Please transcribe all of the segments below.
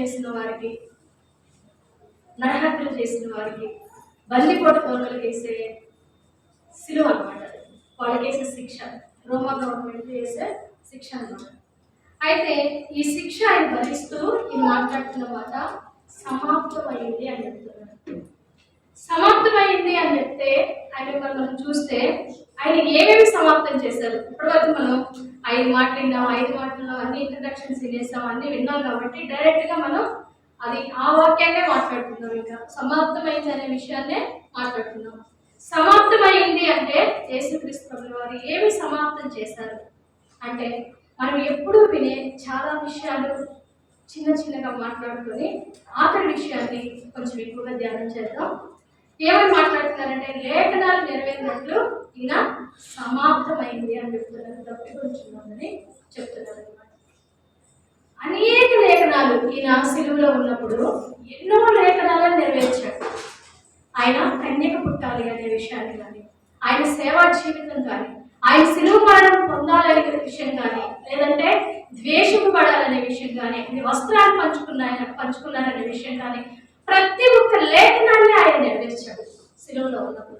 చేసిన వారికి నరహత్యలు చేసిన వారికి బందిపోట తోకలు వేసే సిలువ అనమాట వాళ్ళకి వేసే శిక్ష. రోమా గవర్నమెంట్ వేసే శిక్ష అనమాట అయితే ఈ శిక్ష ఆయన భరిస్తూ ఈ మాట్లాడుతున్న మాట సమాప్తమైంది అని చెప్తున్నారు. సమాప్తమైంది అని చెప్తే ఆయన మనం చూస్తే ఆయన ఏమేమి సమాప్తం చేశారు? ఇప్పటివరకు మనం ఐదు మాటలు విన్నాం ఐదు మాటల్లో అన్ని ఇంట్రడక్షన్స్ వినేసాం అన్ని విన్నాం కాబట్టి డైరెక్ట్గా మనం అది ఆ వాక్యాన్నే మాట్లాడుతున్నాం ఇంకా సమాప్తమైంది అనే విషయాన్నే మాట్లాడుతున్నాం సమాప్తమైంది అంటే యేసుక్రీస్తు వారు ఏమి సమాప్తం చేశారు? అంటే మనం ఎప్పుడూ వినే చాలా విషయాలు చిన్న చిన్నగా మాట్లాడుకొని ఆఖరి విషయాన్ని కొంచెం ఎక్కువగా ధ్యానం చేద్దాం. ఏమని మాట్లాడుతున్నారంటే లేఖనాలు నెరవేరినట్లు ఈయన సమాప్తమైంది అని చెప్తున్నారు. తప్పి చెప్తున్నారు అనమాట అనేక లేఖనాలు ఈయన సిలువలో ఉన్నప్పుడు ఎన్నో లేఖనాలను నెరవేర్చాడు. ఆయన కన్యక పుట్టాలి అనే విషయాన్ని కానీ ఆయన సేవా జీవితం కానీ ఆయన సిలువ మరణం పొందాలనే విషయం కానీ లేదంటే ద్వేషింపబడాలనే పడాలనే విషయం కానీ ఆయన వస్త్రాలు పంచుకున్నాయన పంచుకున్నారనే విషయం కానీ ప్రతి ఒక్క లేఖనాన్ని జీవంలో ఉన్నప్పుడు.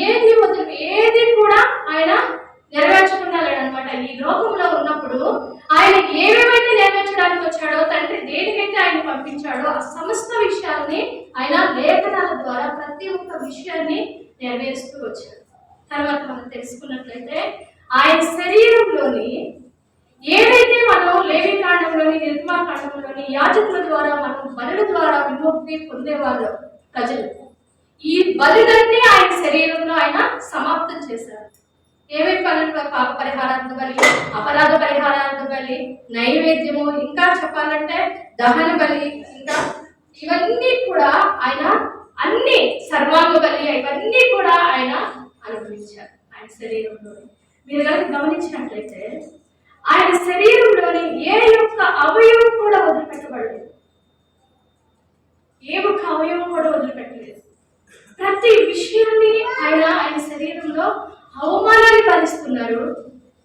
ఏది వదిలి ఏది కూడా ఆయన నెరవేర్చకుండా లేడనమాట ఈ లోకంలో ఉన్నప్పుడు ఆయన ఏమేమైతే నెరవేర్చడానికి వచ్చాడో తండ్రి దేనికైతే ఆయన పంపించాడో ఆ సమస్త విషయాల్ని ఆయన లేఖనాల ద్వారా ప్రతి ఒక్క విషయాన్ని నెరవేరుస్తూ వచ్చాడు. తర్వాత మనం తెలుసుకున్నట్లయితే ఆయన శరీరంలోని ఏదైతే మనం లేవి కాండంలోని నిర్మా కాండంలోని యాజకుల ద్వారా మనం బలుల ద్వారా విముక్తి పొందేవాళ్ళు ప్రజలు. ఈ బలులన్నీ ఆయన శరీరంలో ఆయన సమాప్తం చేశారు. ఏమేమి పనులు పాప పరిహారార్థ బలి అపరాధ పరిహారార్థ బలి నైవేద్యము ఇంకా చెప్పాలంటే దహన బలి ఇంకా ఇవన్నీ కూడా ఆయన అన్ని సర్వాంగ బలి ఇవన్నీ కూడా ఆయన అనుభవించారు ఆయన శరీరంలోని. మీరు కనుక గమనించినట్లయితే ఆయన శరీరంలోని ఏ యొక్క అవయవం కూడా వదిలిపెట్టబడలేదు. ఏ ఒక్క అవయవం కూడా వదిలిపెట్టలేదు. ప్రతి విషయాన్ని ఆయన ఆయన శరీరంలో అవమానాన్ని భరిస్తున్నారు.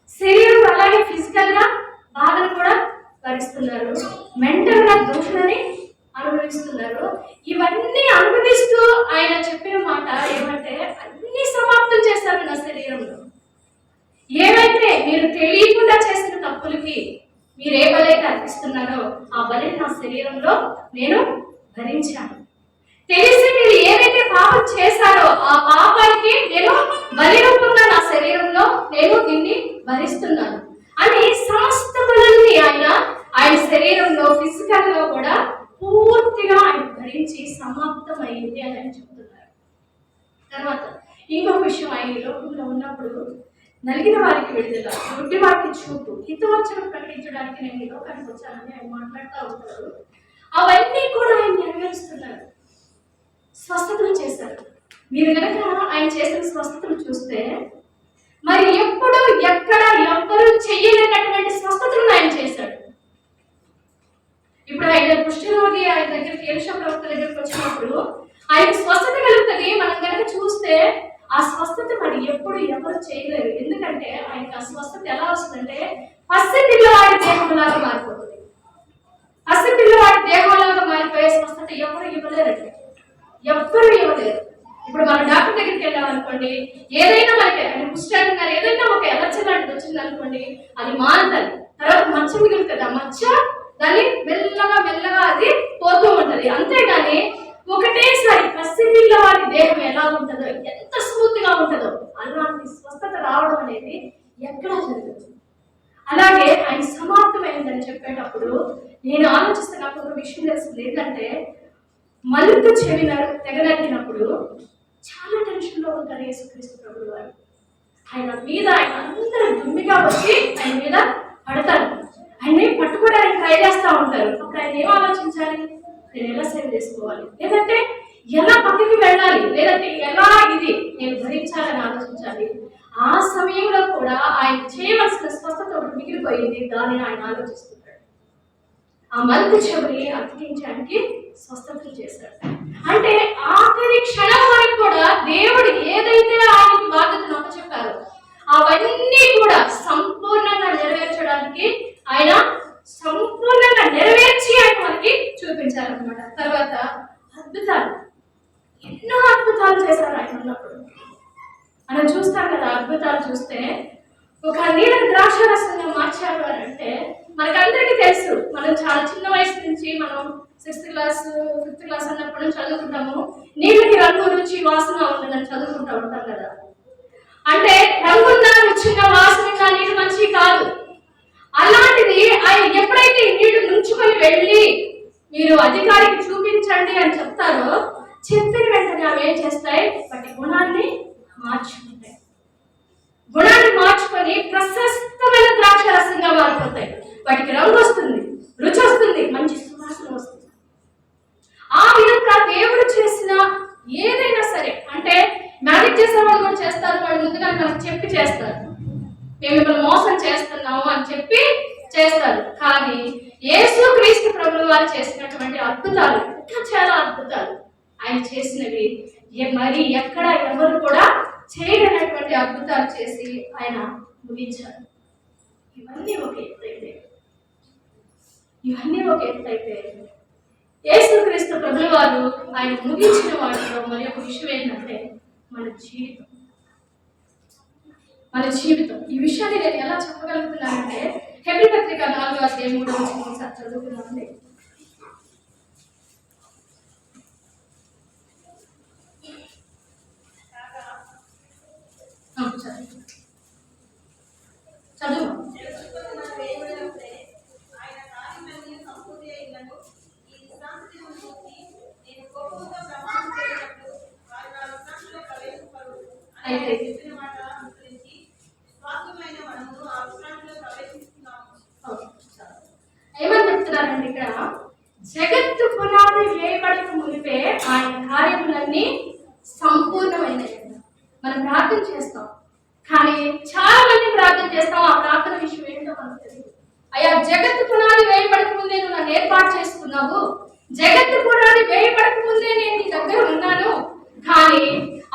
శరీరం అలాగే ఫిజికల్గా బాధను కూడా భరిస్తున్నారు. మెంటల్గా దూషణని అనుభవిస్తున్నారు. ఇవన్నీ అనుభవిస్తూ ఆయన చెప్పిన మాట ఏమంటే అన్ని సమాప్తం చేశారు నా శరీరంలో. ఏవైతే మీరు తెలియకుండా చేసిన తప్పులకి మీరు ఏ బలైతే అర్పిస్తున్నారో ఆ బలిని నా శరీరంలో నేను భరించాను. తెలిసి మీరు ఏదైతే పాపం చేశారో ఆ పాపానికి నేను బలి రూపంగా నా శరీరంలో నేను దీన్ని భరిస్తున్నాను అని సమస్త బలుల్ని ఆయన ఆయన శరీరంలో ఫిజికల్గా కూడా పూర్తిగా ఆయన భరించి సమాప్తమైంది అని ఆయన చెప్తున్నారు. తర్వాత ఇంకొక విషయం ఆయన లోకంలో ఉన్నప్పుడు నలిగిన వారికి విడుదల గుడ్డి వారికి చూపు హితవచనం ప్రకటించడానికి నేను లోకానికి వచ్చానని ఆయన మాట్లాడుతూ ఉంటారు. అవన్నీ కూడా ఆయన నెరవేరుస్తున్నారు. స్వస్థతలు చేశారు. మీరు కనుక ఆయన చేసిన స్వస్థతలు చూస్తే మరి ఎప్పుడు ఎక్కడ ఎవ్వరూ చెయ్యలేనటువంటి స్వస్థతలను ఆయన చేశాడు. ఇప్పుడు ఆయన కుష్ఠరోగి ఆయన దగ్గరికి ఎలుషా ప్రవక్త దగ్గరికి వచ్చినప్పుడు ఆయన స్వస్థత కలుగుతుంది. మనం కనుక చూస్తే ఆ స్వస్థత మరి ఎప్పుడు ఎవరు చేయలేరు. ఎందుకంటే ఆయనకి ఆ స్వస్థత ఎలా వస్తుందంటే పసి పిల్లవాడి దేహంలాగా మారిపోతుంది. పసి పిల్లవాడి దేహంలాగా మారిపోయే స్వస్థత ఎవరు ఇవ్వలేరండి. ఎవ్వరు ఇవ్వలేరు. ఇప్పుడు మనం డాక్టర్ దగ్గరికి వెళ్ళామనుకోండి ఏదైనా మనకి ఆయన పుష్టాన్ని కానీ ఏదైనా ఒక ఎలర్జీ లాంటిది వచ్చింది అనుకోండి అది మారుతుంది తర్వాత మచ్చ మిగులుతుంది ఆ మచ్చ దాన్ని మెల్లగా మెల్లగా అది పోతూ ఉంటుంది. అంతేగాని ఒకటేసారి పసి వారి దేహం ఎలా ఉంటుందో ఎంత స్మూత్గా ఉంటుందో అలాంటి స్వస్థత రావడం అనేది ఎక్కడా జరుగుతుంది అలాగే ఆయన సమాప్తమైందని చెప్పేటప్పుడు నేను ఆలోచిస్తున్నప్పుడు ఒక విషయం తెలుస్తుంది ఏంటంటే మలుపు చెవిన తెగనరికినప్పుడు చాలా టెన్షన్లో ఉంటారు యేసుక్రీస్తు ప్రభు వారు ఆయన మీద ఆయన అందరూ దుమ్మిగా వచ్చి ఆయన మీద పడతారు. ఆయన్ని పట్టుకోవడానికి ట్రై చేస్తూ ఉంటారు. అప్పుడు ఆయన ఏం ఆలోచించాలి? నేను ఎలా సేవ్ చేసుకోవాలి? లేదంటే ఎలా పక్కకి వెళ్ళాలి? లేదంటే ఎలా ఇది నేను భరించాలని ఆలోచించాలి? ఆ సమయంలో కూడా ఆయన చేయవలసిన స్వస్థత మిగిలిపోయింది. దానిని ఆయన ఆలోచిస్తుంది ఆ మలుపు చెవిని అతికించడానికి స్వస్థతలు చేశాడు. అంటే ఆఖరి క్షణం వరకు కూడా దేవుడు ఏదైతే ఆయనకి బాధ్యతను అప్పచెప్పారో అవన్నీ కూడా సంపూర్ణంగా నెరవేర్చడానికి ఆయన సంపూర్ణంగా నెరవేర్చి ఆయన మనకి తర్వాత అద్భుతాలు ఎన్నో అద్భుతాలు చేశారు ఆయన ఉన్నప్పుడు మనం చూస్తాం కదా అద్భుతాలు చూస్తే ఒక నీళ్ళ ద్రాక్షరసంగా మార్చారు అని అంటే మనకందరికీ తెలుసు మనం చాలా చిన్న వయసు నుంచి మనం సిక్స్త్ క్లాస్ ఫిఫ్త్ క్లాస్ అన్నప్పుడు నుంచి చదువుకుంటాము నీళ్ళకి రంగు రుచి వాసన ఉంటుందని చదువుకుంటూ ఉంటాం కదా అంటే రంగున్న రుచిగా వాసన నీరు మంచివి కాదు. అలాంటిది ఆయన ఎప్పుడైతే ఈ నీళ్ళు ముంచుకొని వెళ్ళి మీరు అధికారికి చూపించండి అని చెప్తారో చెప్పిన వెంటనే అవి ఏం చేస్తాయి? వాటి గుణాన్ని మార్చుకుంటాయి. గుణాన్ని మార్చుకొని ప్రశస్తమైన ద్రాక్ష రసంగా మారిపోతాయి. వాటికి రంగు వస్తుంది రుచి వస్తుంది మంచి సువాసన వస్తుంది. ఆ విధంగా దేవుడు చేసిన ఏదైనా సరే అంటే మ్యారేజ్ చేసే వాళ్ళు కూడా చేస్తారు వాళ్ళు. చేస్తారు. మేము మిమ్మల్ని మోసం చేస్తున్నాము అని చెప్పి చేస్తారు. కానీ యేసు క్రీస్తు ప్రభు వారు చేసినటువంటి అద్భుతాలు ఇంకా చాలా అద్భుతాలు. ఆయన చేసినవి మరి ఎక్కడ ఎవరు కూడా చేయలేనటువంటి అద్భుతాలు చేసి ఆయన ముగించారు. ఇవన్నీ ఒక ఎత్తైతే ఇవన్నీ ఒక ఎత్తైతే అయితే. యేసుక్రీస్తు ప్రభుల వారు ఆయన ముగించిన వాటిలో మరి ఒక విషయం ఏంటంటే మన జీవితం. మన జీవితం. ఈ విషయాన్ని నేను ఎలా చెప్పగలుగుతున్నానంటే హెబ్రి పత్రిక నాలుగు అధ్యాయం మూడో వచ్చిన ఒకసారి చదువుకున్నామండి చదువు అయితే ఓకే, చాలు. ఏమని చెప్తున్నారండి ఇక్కడ జగత్తు పునాది వేయబడక మునిపే ఆయన కార్యములన్నీ సంపూర్ణమైనవి మనం ప్రార్థన చేస్తాం కానీ చాలా మంది ప్రార్థన చేస్తాం ఆ ప్రార్థన విషయం ఏంటో మనకు తెలియదు అయ్యా జగత్తు పునాది వేయబడక ముందే నువ్వు నన్ను ఏర్పాటు చేసుకున్నావు జగత్తు పునాది వేయబడక ముందే నేను నీ దగ్గర ఉన్నాను కానీ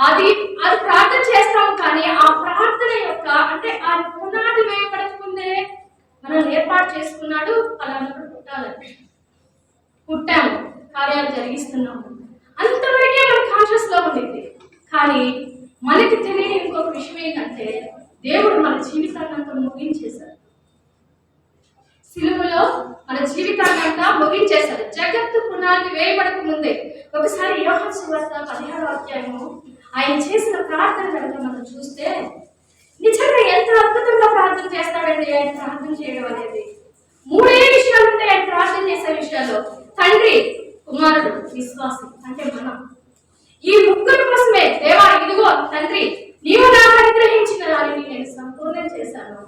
అది అది ప్రార్థన చేస్తాం కానీ ఆ ప్రార్థన యొక్క అంటే ఆ పునాది వేయబడక ముందే మనల్ని ఏర్పాటు చేసుకున్నాడు అలా పుట్టాలని పుట్టాము కార్యాలు జరిగిస్తున్నాము. అంతవరకే మన కాన్షియస్లో ఉండింది. కానీ మనకి తెలియని ఇంకొక విషయం ఏంటంటే దేవుడు మన జీవితాన్ని అంతా ముగించేశాడు. సిలువలో మన జీవితాన్ని అంతా ముగించేశాడు. జగత్తు పునాది వేయబడక ముందే ఒకసారి యోహన్ సువార్త పదిహేడు అధ్యాయము ఆయన చేసిన ప్రార్థన కనుక మనం చూస్తే నిజంగా ఎంత అద్భుతంగా ప్రార్థన చేస్తాడండి ఆయన ప్రార్థన చేయడం అనేది? మూడే విషయాలు ఉంటాయి ఆయన ప్రార్థన చేసే విషయాల్లో. తండ్రి కుమారుడు విశ్వాసం అంటే మనం. ఈ ముగ్గురు కోసమే దేవా ఇదిగో తండ్రి నీవు నాకు అనుగ్రహించిన దానిని నేను సంపూర్ణం చేశాను.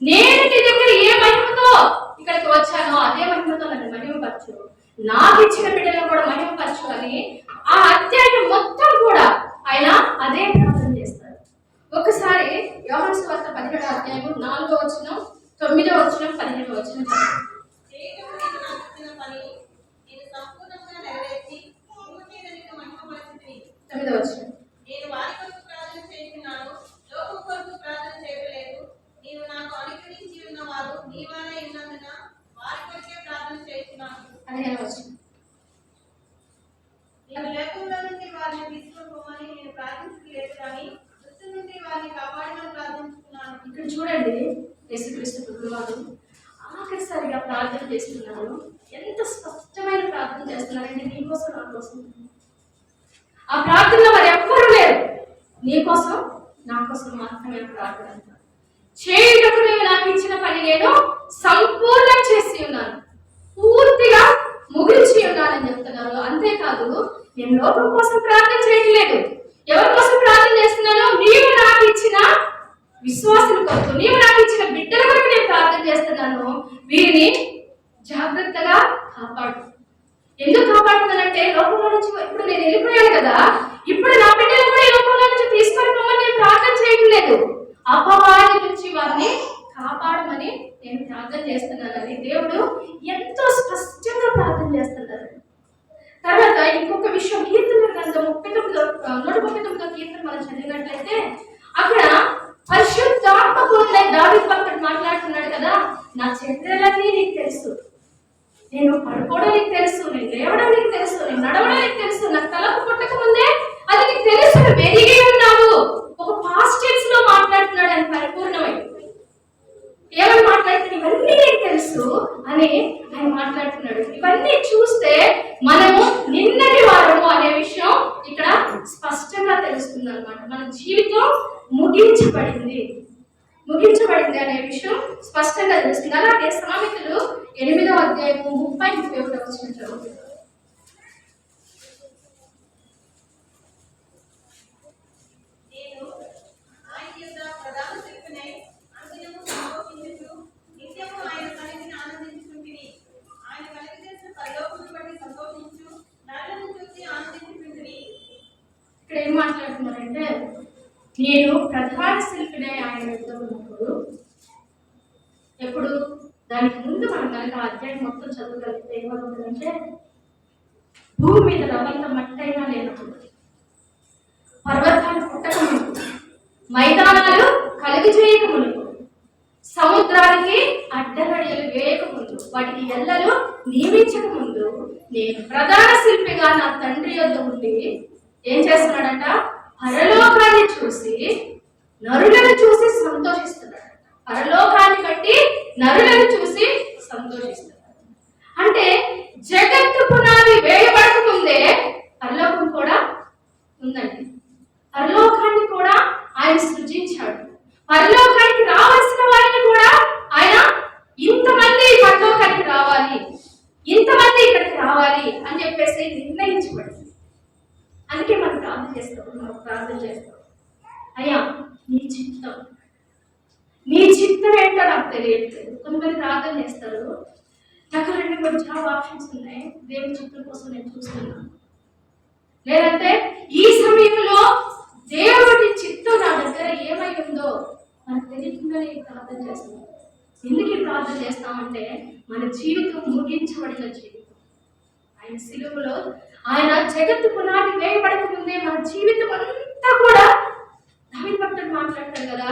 నేను నీ దగ్గర ఏ మహిమతో ఇక్కడికి వచ్చానో అదే మహిమతో నన్ను మహిమపరచు. నాకు ఇచ్చిన బిడ్డలను కూడా మహిమపరచు అని ఆ అధ్యాయం మొత్తం కూడా ఆయన అదే ప్రార్థన చేస్తారు ఒకసారి యోహాను సువార్త పదిహేడు అధ్యాయం నాలుగో వచ్చిన తొమ్మిదో వచ్చిన పదిహేడు వచ్చిన తొమ్మిదో వచ్చిన పదిహేను వచ్చిన లేకుండా నుండి వారిని తీసుకుపోమని నేను ప్రార్థించలేదు కానీ నుండి వారిని కాపాడమని ప్రార్థించుకున్నాను. ఇక్కడ చూడండి యేసుక్రీస్తు ప్రభువు వారు ఆఖరిసారిగా ప్రార్థన చేస్తున్నారు ఎంత స్పష్టమైన ప్రార్థన చేస్తున్నారంటే నీకోసం నా కోసం. ఆ ప్రార్థనలో వారు ఎవ్వరూ లేరు. నీకోసం నా కోసం మాత్రమే ప్రార్థన చేయుటకు నేను నాకు ఇచ్చిన పని నేను సంపూర్ణం చేసి ఉన్నాను. పూర్తిగా ముగించి ఉన్నానని చెప్తున్నారు అంతేకాదు నేను లోకం కోసం ప్రార్థన చేయట్లేదు. ఎవరి కోసం ప్రార్థన చేస్తున్నానో నీవు నాకు ఇచ్చిన విశ్వాసుల కొరకు నీవు నాకు ఇచ్చిన బిడ్డల కొరకు నేను ప్రార్థన చేస్తున్నాను. వీరిని జాగ్రత్తగా కాపాడు. ఎందుకు కాపాడుతున్నానంటే లోకంలో నుంచి ఇప్పుడు నేను వెళ్ళిపోయాను కదా. ఇప్పుడు నా బిడ్డలు కూడా ఈ లోకంలో నుంచి తీసుకొని పోమని నేను ప్రార్థన చేయటం లేదు. అపవాది నుంచి వారిని కాపాడమని నేను ప్రార్థన చేస్తున్నానని దేవుడు ఎంతో స్పష్టంగా ప్రార్థన చేస్తున్నారు. తర్వాత ఇంకొక విషయం కీర్తన గ్రంథం ముప్పై తొమ్మిదో నూట ముప్పై తొమ్మిదో కీర్తన మనం చదివినట్లయితే అక్కడ పరిశుద్ధాత్మ పొందే దావి పక్కన మాట్లాడుతున్నాడు కదా నా చరిత్రలన్నీ నీకు తెలుసు. నేను పడుకోవడం నీకు తెలుసు నేను లేవడం నీకు తెలుసు నేను నడవడం నీకు తెలుసు నాకు తలకు పుట్టక ముందే అది నీకు తెలుసు ఎదిగి ఉన్నావు. ఒక పాస్టెన్స్లో మాట్లాడుతున్నాడు అని పరిపూర్ణమై. కేవలం మాట్లాడుతున్నాడు ఇవన్నీ నీకు తెలుసు అని ఆయన మాట్లాడుతున్నాడు. ఇవన్నీ చూస్తే మనము నిన్నటి వారము అనే విషయం ఇక్కడ స్పష్టంగా తెలుస్తుంది అనమాట మన జీవితం ముగించబడింది. ముగించబడింది అనే విషయం స్పష్టంగా తెలుస్తుంది. అలాగే సామెతలు ఎనిమిదవ అధ్యాయము ముప్పై ముప్పై ఒకటి వచ్చిన చదువుతుంది ఇక్కడ ఏం మాట్లాడుతున్నారంటే నేను ప్రధాన శిల్పినే ఆయన వెళ్తూ ఉన్నప్పుడు ఎప్పుడు దానికి ముందు మనం కనుక అధ్యాయం మొత్తం చదవగలిగితే ఏమవుతుందంటే భూమి మీద రవంత మట్టైనా లేనప్పుడు పర్వతాలు పుట్టకముందు మైదానాలు కలిగి చేయకముందు సముద్రానికి అడ్డగడియలు వేయకముందు వాటికి ఎల్లలు నియమించక ముందు నేను ప్రధాన శిల్పిగా నా తండ్రి యొద్ద ఉండి ఏం చేస్తున్నాడంట? పరలోకాన్ని చూసి నరులను చూసి సంతోషిస్తున్నాడు పరలోకాన్ని బట్టి నరులను చూసి సంతోషిస్తున్నాడు అంటే జగత్తు పునాది వేయబడక ముందే పరలోకం కూడా ఉందండి పరలోకాన్ని కూడా ఆయన సృజించాడు పరలోకానికి రావాల్సిన వారిని కూడా ఆయన ఇంతమంది పరలోకానికి రావాలి ఇంతమంది ఇక్కడికి రావాలి అని చెప్పేసి నిర్ణయించబడింది అందుకే మనం ప్రార్థన చేస్తాం మనం ప్రార్థన చేస్తాం అయ్యా నీ చిత్తం నీ చిత్తం ఏంటో నాకు తెలియట్లేదు కొంతమంది ప్రార్థన చేస్తారు నాకు రెండు మూడు జాబ్ ఆప్షన్స్ ఉన్నాయి. దేవుని చిత్తం కోసం నేను చూస్తున్నాను లేదంటే ఈ సమయంలో దేవుడి చిత్తం నా దగ్గర ఏమై ఉందో మనకు తెలియకుండానే ప్రార్థన చేస్తున్నాం. ఎందుకు ప్రార్థన చేస్తామంటే మన జీవితం ముగించబడిన జీవితం. ఆయన సిలువలో ఆయన జగత్తు పునాది వేయబడక ముందే మన జీవితం అంతా కూడా నవీన్ భక్తుడు మాట్లాడతాడు కదా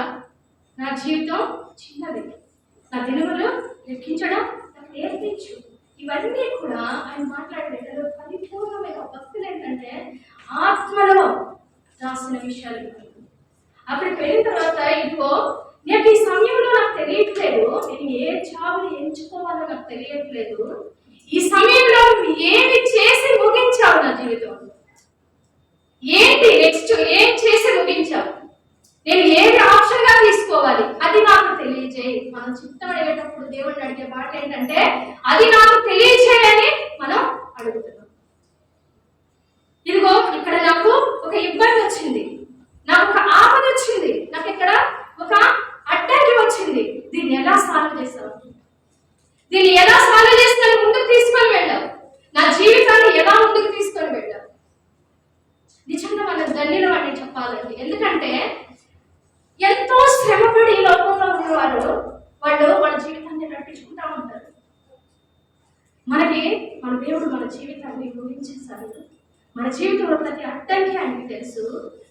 నా జీవితం చిన్నది. నా దినములు లెక్కించడం ఇవన్నీ కూడా ఆయన మాట్లాడేటప్పుడు పరిపూర్ణమైన భక్తులు ఏంటంటే ఆత్మలో రాసిన విషయాలు. అక్కడ వెళ్ళిన తర్వాత ఇదిగో నాకు ఈ సమయంలో నాకు తెలియట్లేదు. నేను ఏ జాబుని ఎంచుకోవాలో నాకు తెలియట్లేదు. ఈ సమయంలో ఏమి చేసి ముగించావు నా జీవితం? ఏంటి నెక్స్ట్ ఏం చేసి ముగించావు? నేను ఏది ఆప్షన్గా తీసుకోవాలి? అది నాకు తెలియజేయి. మనం చిత్తం అడిగేటప్పుడు దేవుడిని అడిగే మాట ఏంటంటే అది నాకు తెలియజేయని మనం అడుగుతున్నాం ఇదిగో ఇక్కడ నాకు ఒక ఇబ్బంది వచ్చింది నాకు ఒక ఆపద వచ్చింది నాకు ఇక్కడ ఒక అడ్డంకి వచ్చింది దీన్ని ఎలా సాల్వ్ చేస్తావు దీన్ని ఎలా సాల్వ్ చేస్తాను ముందుకు తీసుకొని వెళ్ళావు నా జీవితాన్ని ఎలా ముందుకు తీసుకొని వెళ్ళావు నిజంగా మన ధన్యులు అని చెప్పాలండి ఎందుకంటే ఎంతో శ్రమపడి ఈ లోకంలో ఉన్నవారు వాళ్ళు వాళ్ళ జీవితాన్ని నడిపించుకుంటా ఉంటారు అలాగే మన దేవుడు మన జీవితాన్ని గురించేశారు మన జీవితంలో ప్రతి అడ్డంకి ఆయనకి తెలుసు.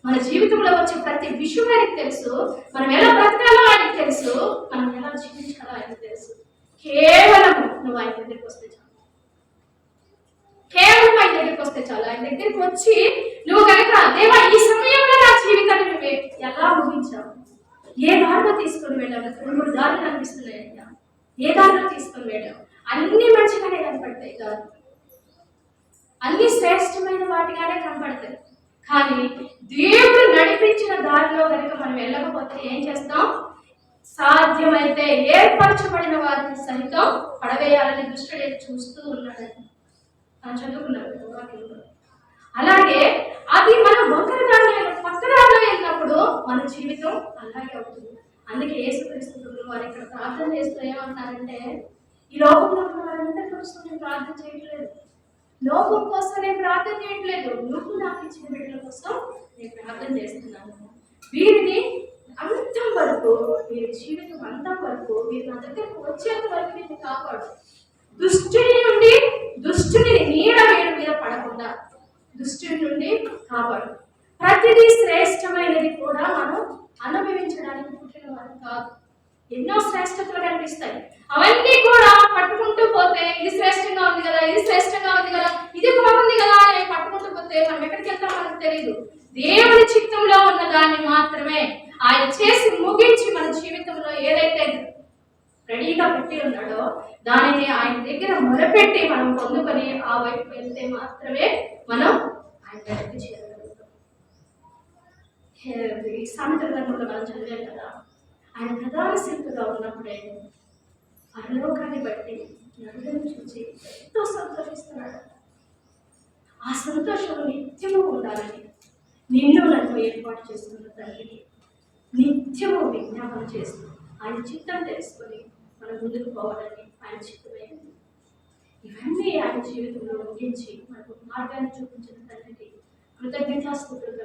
మన జీవితంలో వచ్చే ప్రతి విషయం ఆయనకి తెలుసు. మనం ఎలా బ్రతకాలో ఆయనకి తెలుసు. మనం ఎలా జీవించాలో ఆయనకు తెలుసు. కేవలం నువ్వు ఆయన దగ్గరికి వస్తే చాలు. కేవలం ఆయన దగ్గరికి వస్తే చాలు. ఆయన దగ్గరికి వచ్చి నువ్వు కనుక దేవా ఈ సమయంలో నా జీవితాన్ని నువ్వు ఎలా ముగించావు ఏ దారిలో తీసుకొని వెళ్ళావు? రెండు మూడు దారులు అనిపిస్తున్నాయి ఏ దారిలో తీసుకొని వెళ్ళావు? అన్ని మంచిగానే కనపడతాయి కాదు. అన్ని శ్రేష్టమైన వాటిగానే కనపడతాయి. కానీ దేవుడు నడిపించిన దారిలో కనుక మనం వెళ్ళకపోతే ఏం చేస్తాం? సాధ్యమైతే ఏర్పరచబడిన వారిని సహితం పడవేయాలని దుష్టుడే చూస్తూ ఉన్నాడని మనం చదువుకున్నాం అలాగే అది మనం వంకర దారిలో కొత్త దారిలో వెళ్ళినప్పుడు మన జీవితం అలాగే అవుతుంది. అందుకే యేసుక్రీస్తు వారు ఇక్కడ ప్రార్థన చేస్తూ ఏమంటారంటే ఈ లోకంలో ఉన్న వారందరి కోసం నేను ప్రార్థన చేయట్లేదు. లోకం కోసం నేను ప్రార్థన చేయట్లేదు. నువ్వు నాకు ఇచ్చిన బిడ్డల కోసం నేను ప్రార్థన చేస్తున్నాను. వీరిని అంతం వరకు వీరి జీవితం అంతం వరకు వీరి నా దగ్గరకు వచ్చేంత వరకు నేను కాపాడు. దుష్టుని నుండి దుష్టుని నీడ వేడి మీద పడకుండా దుష్టుని నుండి కాపాడు. ప్రతిదీ శ్రేష్టమైనది కూడా మనం అనుభవించడానికి పుట్టిన వారు కాదు. ఎన్నో శ్రేష్టతలు కనిపిస్తాయి. అవన్నీ కూడా పట్టుకుంటూ పోతే ఇది శ్రేష్టంగా ఉంది కదా ఇది శ్రేష్టంగా ఉంది కదా ఇది బాగుంది కదా అని పట్టుకుంటూ పోతే మనం ఎక్కడికి వెళ్తాం మనకు తెలియదు దేవుని చిత్తంలో ఉన్న దాన్ని మాత్రమే ఆయన చేసి ముగించి మన జీవితంలో ఏదైతే రెడీగా పెట్టి ఉన్నాడో దానిని ఆయన దగ్గర మొదలుపెట్టి మనం పొందుకొని ఆ వైపు వెళ్తే మాత్రమే మనం ఆయన దగ్గరికి చేయగలుగుతాం సామెత గ్రంథంలో మనం చదివాం కదా ఆయన ప్రధాన శిల్పిగా ఉన్నప్పుడే పరలోకాన్ని బట్టి నరులను చూసి ఎంతో సంతోషిస్తున్నాడు. ఆ సంతోషం నిత్యము ఉండాలని నిన్ను నన్ను ఏర్పాటు చేసుకున్న తండ్రికి నిత్యము విజ్ఞాపన చేస్తూ ఆయన చిత్తం తెలుసుకొని మనం ముందుకు పోవాలని ఆయన చిత్తమైంది ఇవన్నీ ఆయన జీవితంలో ముగించి మనకు మార్గాన్ని చూపించిన తండ్రికి కృతజ్ఞతాస్తుతులు